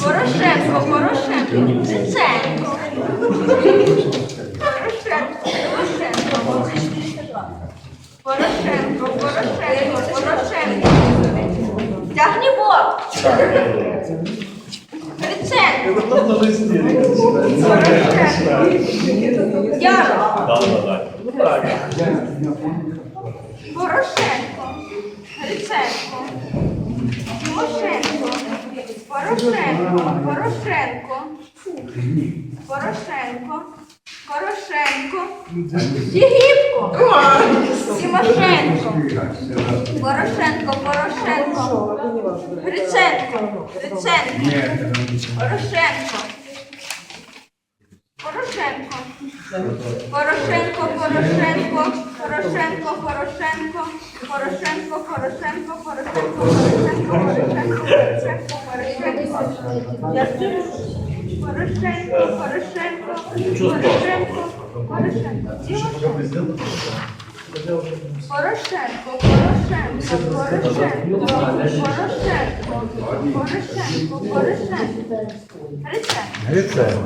Порошенко, Порошенко, Гриценко. Порошенко, Порошенко. Порошенко, Порошенко, Порошенко. Тягні бок. Гриценко. Порошенко. Ярош. Порошенко. Гриценко. Порошенко. Порошенко. Порошенко. Порошенко. Тігіпко. Тимошенко. Порошенко. Порошенко. Гриценко. Гриценко. Порошенко. Порошенко, Порошенко, Порошенко, Порошенко, Порошенко, Порошенко, Порошенко, Порошенко, Порошенко, я скажу, Порошенко, Порошенко, Порошенко, Порошенко. Девушка. Порошенко, Порошенко, Порошенко, Порошенко, Порошенко, Порошенко. Рецепт.